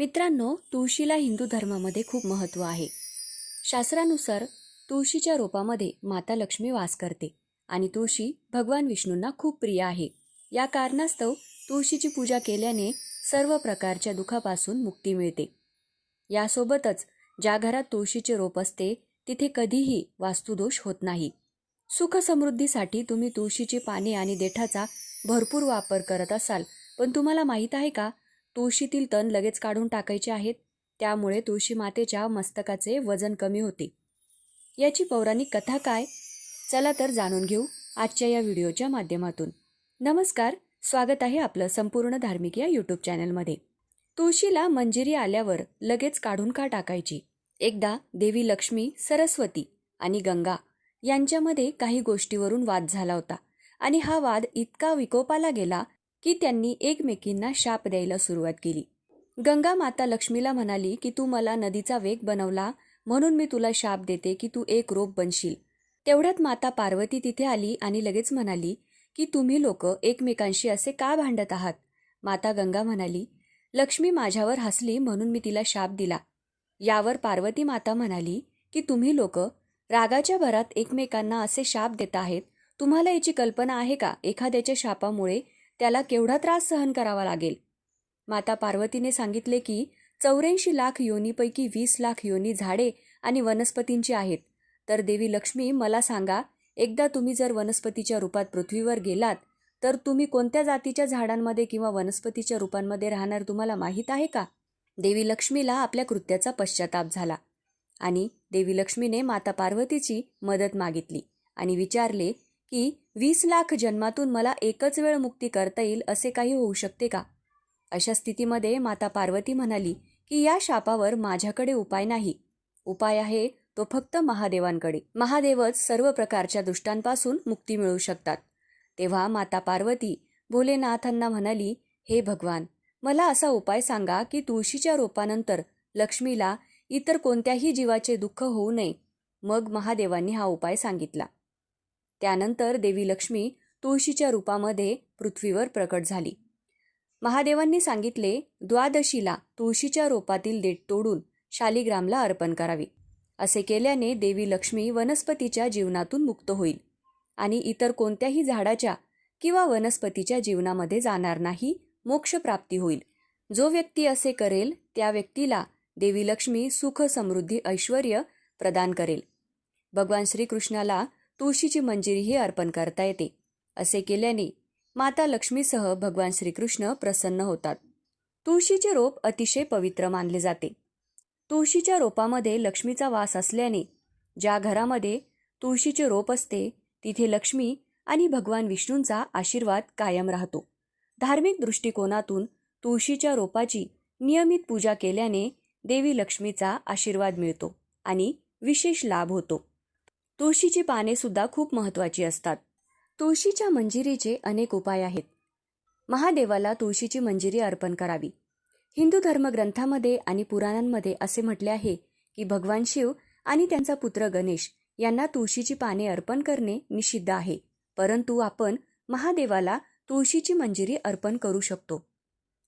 मित्रांनो तुळशीला हिंदू धर्मामध्ये खूप महत्त्व आहे. शास्त्रानुसार तुळशीच्या रोपामध्ये माता लक्ष्मी वास करते आणि तुळशी भगवान विष्णूंना खूप प्रिय आहे. या कारणास्तव तुळशीची पूजा केल्याने सर्व प्रकारच्या दुखापासून मुक्ती मिळते. यासोबतच ज्या घरात तुळशीचे रोप असते तिथे कधीही वास्तुदोष होत नाही. सुख समृद्धीसाठी तुम्ही तुळशीची पाने आणि देठाचा भरपूर वापर करत असाल पण तुम्हाला माहीत आहे का? तुळशीतील तण लगेच काढून टाकायचे आहेत. त्यामुळे तुळशी मातेच्या मस्तकाचे वजन कमी होते. याची पौराणिक कथा काय? चला तर जाणून घेऊ आजच्या या व्हिडिओच्या माध्यमातून. नमस्कार स्वागत आहे आपलं संपूर्ण धार्मिक या यूट्यूब चॅनलमध्ये. तुळशीला मंजिरी आल्यावर लगेच काढून का टाकायची? एकदा देवी लक्ष्मी सरस्वती आणि गंगा यांच्यामध्ये काही गोष्टीवरून वाद झाला होता आणि हा वाद इतका विकोपाला गेला की त्यांनी एकमेकींना शाप द्यायला सुरुवात केली. गंगा माता लक्ष्मीला म्हणाली की तू मला नदीचा वेग बनवला म्हणून मी तुला शाप देते की तू एक रोप बनशील. तेवढ्यात माता पार्वती तिथे आली आणि लगेच म्हणाली की तुम्ही लोक एकमेकांशी असे का भांडत आहात? माता गंगा म्हणाली लक्ष्मी माझ्यावर हसली म्हणून मी तिला शाप दिला. यावर पार्वती माता म्हणाली की तुम्ही लोक रागाच्या भरात एकमेकांना असे शाप देत आहेत तुम्हाला याची कल्पना आहे का? एखाद्याच्या शापामुळे त्याला केवढा त्रास सहन करावा लागेल? माता पार्वतीने सांगितले की चौऱ्याऐंशी लाख योनीपैकी वीस लाख योनी झाडे आणि वनस्पतींची आहेत. तर देवी लक्ष्मी मला सांगा एकदा तुम्ही जर वनस्पतीच्या रूपात पृथ्वीवर गेलात तर तुम्ही कोणत्या जातीच्या झाडांमध्ये किंवा वनस्पतीच्या रूपांमध्ये राहणार तुम्हाला माहीत आहे का? देवी लक्ष्मीला आपल्या कृत्याचा पश्चाताप झाला आणि देवी लक्ष्मीने माता पार्वतीची मदत मागितली आणि विचारले की वीस लाख जन्मातून मला एकच वेळ मुक्ती करता येईल असे काही होऊ शकते का? अशा स्थितीमध्ये माता पार्वती म्हणाली की या शापावर माझ्याकडे उपाय नाही. उपाय आहे तो फक्त महादेवांकडे. महादेवच सर्व प्रकारच्या दुष्टांपासून मुक्ती मिळवू शकतात. तेव्हा माता पार्वती भोलेनाथांना म्हणाली हे भगवान मला असा उपाय सांगा की तुळशीच्या रोपानंतर लक्ष्मीला इतर कोणत्याही जीवाचे दुःख होऊ नये. मग महादेवांनी हा उपाय सांगितला. त्यानंतर देवी लक्ष्मी तुळशीच्या रूपामध्ये पृथ्वीवर प्रकट झाली. महादेवांनी सांगितले द्वादशीला तुळशीच्या रोपातील देठ तोडून शालिग्रामला अर्पण करावी. असे केल्याने देवी लक्ष्मी वनस्पतीच्या जीवनातून मुक्त होईल आणि इतर कोणत्याही झाडाच्या किंवा वनस्पतीच्या जीवनामध्ये जाणार नाही मोक्षप्राप्ती होईल. जो व्यक्ती असे करेल त्या व्यक्तीला देवी लक्ष्मी सुख समृद्धी ऐश्वर प्रदान करेल. भगवान श्रीकृष्णाला तुळशीची मंजिरीही अर्पण करता येते. असे केल्याने माता लक्ष्मीसह भगवान श्रीकृष्ण प्रसन्न होतात. तुळशीचे रोप अतिशय पवित्र मानले जाते. तुळशीच्या रोपामध्ये लक्ष्मीचा वास असल्याने ज्या घरामध्ये तुळशीचे रोप असते तिथे लक्ष्मी आणि भगवान विष्णूंचा आशीर्वाद कायम राहतो. धार्मिक दृष्टिकोनातून तुळशीच्या रोपाची नियमित पूजा केल्याने देवी लक्ष्मीचा आशीर्वाद मिळतो आणि विशेष लाभ होतो. तुळशीची पाने सुद्धा खूप महत्त्वाची असतात. तुळशीच्या मंजिरीचे अनेक उपाय आहेत. महादेवाला तुळशीची मंजिरी अर्पण करावी. हिंदू धर्मग्रंथामध्ये आणि पुराणांमध्ये असे म्हटले आहे की भगवान शिव आणि त्यांचा पुत्र गणेश यांना तुळशीची पाने अर्पण करणे निषिद्ध आहे. परंतु आपण महादेवाला तुळशीची मंजिरी अर्पण करू शकतो.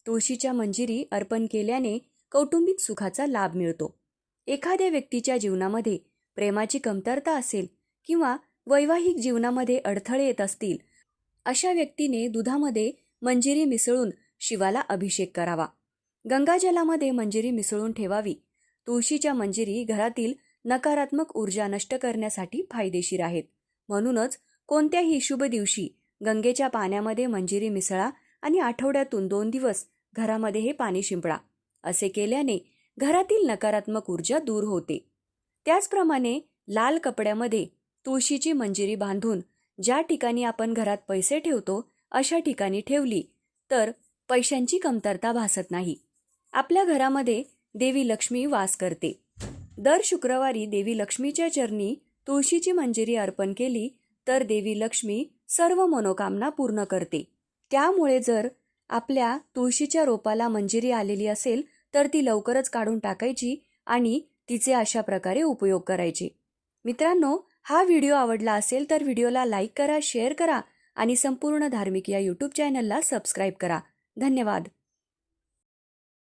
तुळशीच्या मंजिरी अर्पण केल्याने कौटुंबिक सुखाचा लाभ मिळतो. एखाद्या व्यक्तीच्या जीवनामध्ये प्रेमाची कमतरता असेल किंवा वैवाहिक जीवनामध्ये अडथळे येत असतील अशा व्यक्तीने दुधामध्ये मंजिरी मिसळून शिवाला अभिषेक करावा. गंगाजलामध्ये मंजिरी मिसळून ठेवावी. तुळशीच्या मंजिरी घरातील नकारात्मक ऊर्जा नष्ट करण्यासाठी फायदेशीर आहेत. म्हणूनच कोणत्याही शुभ दिवशी गंगेच्या पाण्यामध्ये मंजिरी मिसळा आणि आठवड्यातून दोन दिवस घरामध्ये हे पाणी शिंपडा. असे केल्याने घरातील नकारात्मक ऊर्जा दूर होते. त्याचप्रमाणे लाल कपड्यामध्ये तुळशीची मंजिरी बांधून ज्या ठिकाणी आपण घरात पैसे ठेवतो अशा ठिकाणी ठेवली तर पैशांची कमतरता भासत नाही. आपल्या घरामध्ये देवी लक्ष्मी वास करते. दर शुक्रवारी देवी लक्ष्मीच्या चरणी तुळशीची मंजिरी अर्पण केली तर देवी लक्ष्मी सर्व मनोकामना पूर्ण करते. त्यामुळे जर आपल्या तुळशीच्या रोपाला मंजिरी आलेली असेल तर ती लवकरच काढून टाकायची आणि तिचे अशा प्रकारे उपयोग करायचे. मित्रांनो हा व्हिडिओ आवडला असेल तर व्हिडिओला लाईक करा शेअर करा आणि संपूर्ण धार्मिक या यूट्यूब चॅनलला सबस्क्राईब करा. धन्यवाद.